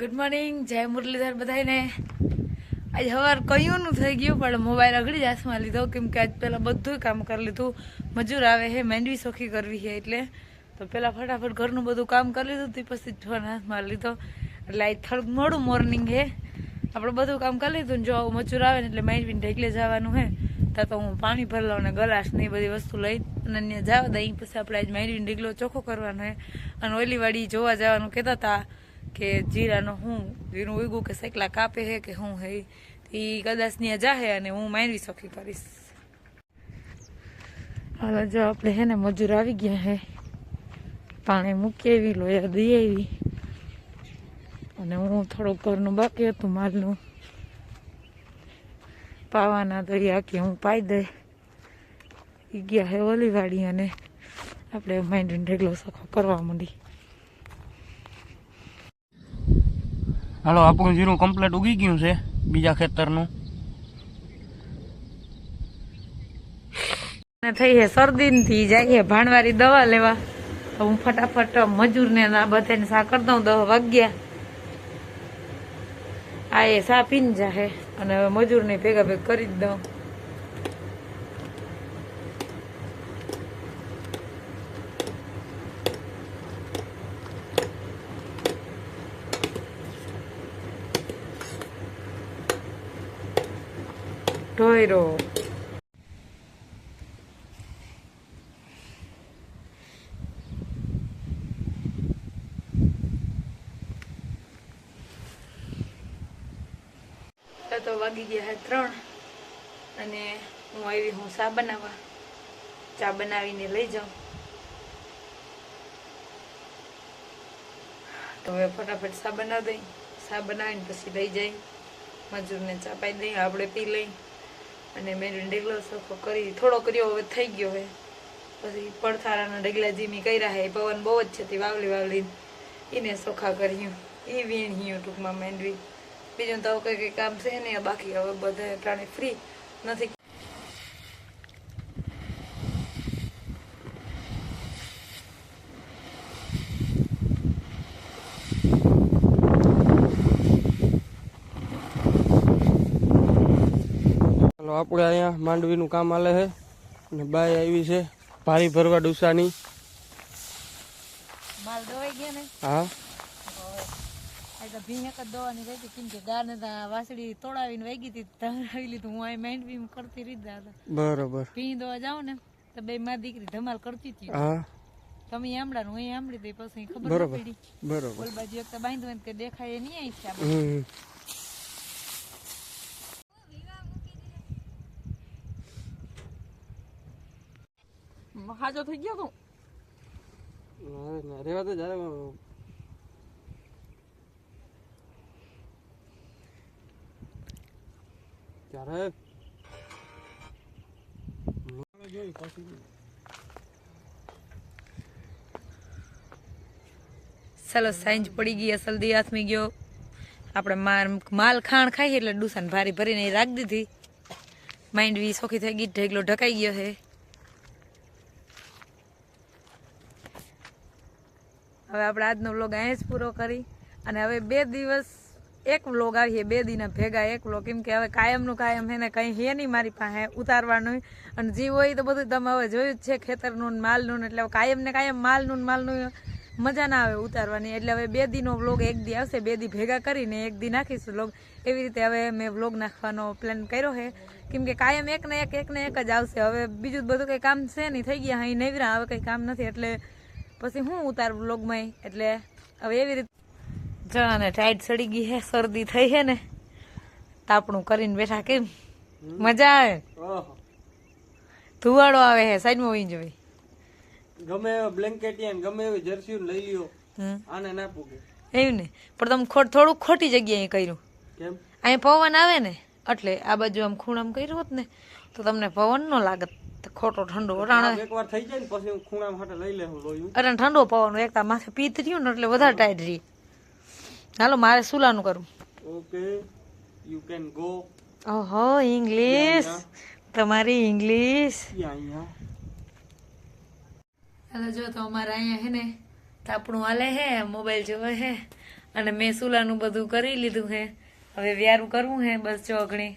Good morning જય મુરલીધર બધાને આજ સવાર કયુંનું થઈ ગયું, પણ મોબાઈલ અઘડી જ હાથમાં લીધો, કેમ કે આજ પહેલાં બધું કામ કરી લીધું. મજૂર આવે છે મેંડવી સોખી કરવી છે એટલે. તો પહેલાં ફટાફટ ઘરનું બધું કામ કરી લીધું, તે પછી ફોન હાથમાં લીધો. એટલે આજ થોડુંક મોડું મોર્નિંગ છે આપણે બધું કામ કરી લીધું જો મજૂર આવે ને એટલે મેંડવીને ઢેકલે જવાનું હે. ત્યાં તો હું પાણી ભરલો અને ગલાસ ને એ બધી વસ્તુ લઈ અને ત્યાં જવા દઈ. પછી આપણે આજ મેંડવીને ઢેકલો ચોખ્ખો કરવાનો હે. અને ઓલીવાડી જોવા જવાનું કહેતા હતા કે જીરાનો હું જીરું ઉગ્યું કે સેકલા કાપે છે કે હું હે એ કદાચ ત્યાં જાહે અને હું માંડવી સોખી કરીશ. હાલો, જો આપણે હે ને મજૂર આવી ગયા હે, પાણી મૂકી આવી, લોયા દઈ આવી. અને હું થોડુંક ઘરનું બાકી હતું, માલનું. પાવાના તો એ આખી હું પાઈ દે. ઈ ગયા હે ઓલીવાડી અને આપણે માંડવીને ઢેગલો સખો કરવા માંડી. હાલો, આપણું જીરું કમ્પ્લીટ ઉગી ગયું છે બીજા ખેતરનું. થઈ છે શરદી થી જાય ભાણવારી દવા લેવા. તો હું ફટાફટ મજૂરને આ બધાને સા કરી દઉં દસ વાગ્યા. આ એ સા પીને જાહે અને મજૂર મજૂરને ભેગા ભેગ કરી જ દઉં. ઢોયરો તો વાગી ગયા ત્રણ અને હું આવી, હું ચા બનાવવા. ચા બનાવીને લઈ જાઉં. તો હવે ફટાફટ ચા બનાવી દઈ. ચા બનાવીને પછી લઈ જઈ મજૂરને ચા પાઈ દઈ, આપણે પી લઈ. અને મેં ડેગલો સફો કરી થોડો કર્યો હવે થઈ ગયો હવે પછી પડથારાના ડગલા જીમી કર્યા હે પવન બહુ જ છે તે વાવલી વાવલી એને સોખા કર્યું. એ વીણ્યું ટૂંકમાં મેંડવી. બીજું તો કંઈ કંઈ કામ છે ને બાકી હવે બધા પ્રાણી ફ્રી નથી હાલો આપણે અહીંયા માંડવીનું કામ હાલે છે. અને બાય આવી છે ભારી ભરવા ડુસાની. માલ દવાઈ ગયા ને? હા. બરોબર. ભીં દવા જાવ ને તો બે મારી દીકરી ધમાલ કરતી હતી. હા. તમે આમડા હું દઈ પછી ખબર પડી. બરોબર. ઓલ બાજુ એક તો બાંધવું ને કે દેખાય નહીં આવી છે આ હમ બધું. હાજો થઈ ગયો તું. રેવા તો જ્યારે ત્યારે ચાલો સાંજ પડી ગઈ અસલ દી હાથમી ગયો. આપણે માર માલ ખાણ ખાઈ એટલે ડુસાન ભારી ભરીને એ રાખી દીધી. માઇન્ડ બી સોખી થઈ ગઈ ઢેગલો ઢકાઈ ગયો છે. હવે આપણે આજનો વ્લોગ અહીંયા જ પૂરો કરી અને હવે બે દિવસ એક વ્લોગ આવીએ, બે દિના ભેગા એક વ્લોગ કેમ કે હવે કાયમનું કાયમ હે ને કંઈ હે નહીં મારી પાસે ઉતારવાનું. અને જે હોય તો બધું તમે હવે જોયું જ છે, ખેતરનું માલનું એટલે કાયમ ને કાયમ માલનું માલનું મજા ના આવે ઉતારવાની. એટલે હવે બે દીનો વ્લોગ એક દી આવશે, બે દી ભેગા કરીને એક દી નાખીશું વ્લોગ એવી રીતે હવે મેં વ્લોગ નાખવાનો પ્લાન કર્યો છે. કેમ કે કાયમ એક ને એક એક ને એક જ આવશે. હવે બીજું બધું કંઈ કામ છે નહીં. થઈ ગયા, અહીં નવરા, હવે કંઈ કામ નથી. એટલે પછી હું ઉતાર બ્લોગમાં એટલે હવે એવી રીતે અને ટાઈટ સડી ગઈ હે શરદી થઈ હે ને તાપણું કરીને બેઠા કેમ? મજા આવે? ધુવાડો આવે હે સાઈડમાં વહી જવી ગમે એવા બ્લેન્કેટ ગમે એવી જર્સી લઈ લ્યો આને ના પૂગે. એવું ને? પણ તમે ખોટ થોડુંક ખોટી જગ્યાએ કર્યું. કેમ? અહીંયા પવન આવે ને એટલે આ બાજુ આમ ખૂણામાં કર્યું હોત ને તો તમને પવન ન લાગત. ખોટો ઠંડો અટાણે એકવાર થઈ જાય ને પછી હું ખૂણા માટે લઈ લેવું લોયું. અટાણે ઠંડો પવન એકતા માથે પીત રહ્યું ને એટલે વધારે ટાઈટ રહી. હાલો મારે સુલાનું કરું. ઓકે યુ કેન ગો ઓહો ઇંગ્લિશ. તમારી ઇંગ્લિશ. હાલો જો તો અમારે અહીંયા હે ને તાપણું હાલે હે મોબાઈલ જોવે હે અને મેં સુલાનું બધું કરી લીધું હે. હવે વ્યારું કરવું હે બસ જો અઘણી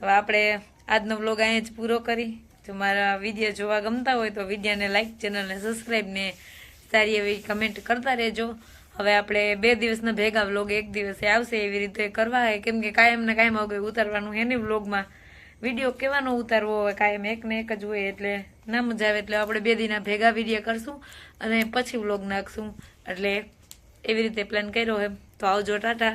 હવે આપણે આજનો બ્લોગ અહીંયા જ પૂરો કરી. જો મારા વીડિયો જોવા ગમતા હોય તો વિડીયાને લાઇક ચેનલને સબસ્ક્રાઈબ ને સારી એવી કમેન્ટ કરતા રહેજો. હવે આપણે બે દિવસના ભેગા વ્લોગ એક દિવસે આવશે એવી રીતે કરવા. હોય કેમ કે કાયમ ને કાયમ આવું ઉતારવાનું હે ને વ્લોગમાં વીડિયો કેવાનો ઉતારવો હોય, કાયમ એક ને એક જ હોય એટલે ના મજા આવે એટલે આપણે બે દિના ભેગા વીડિયો કરશું અને પછી વ્લોગ નાખશું. એટલે એવી રીતે પ્લાન કર્યો એમ. તો આવજો, ટાટા.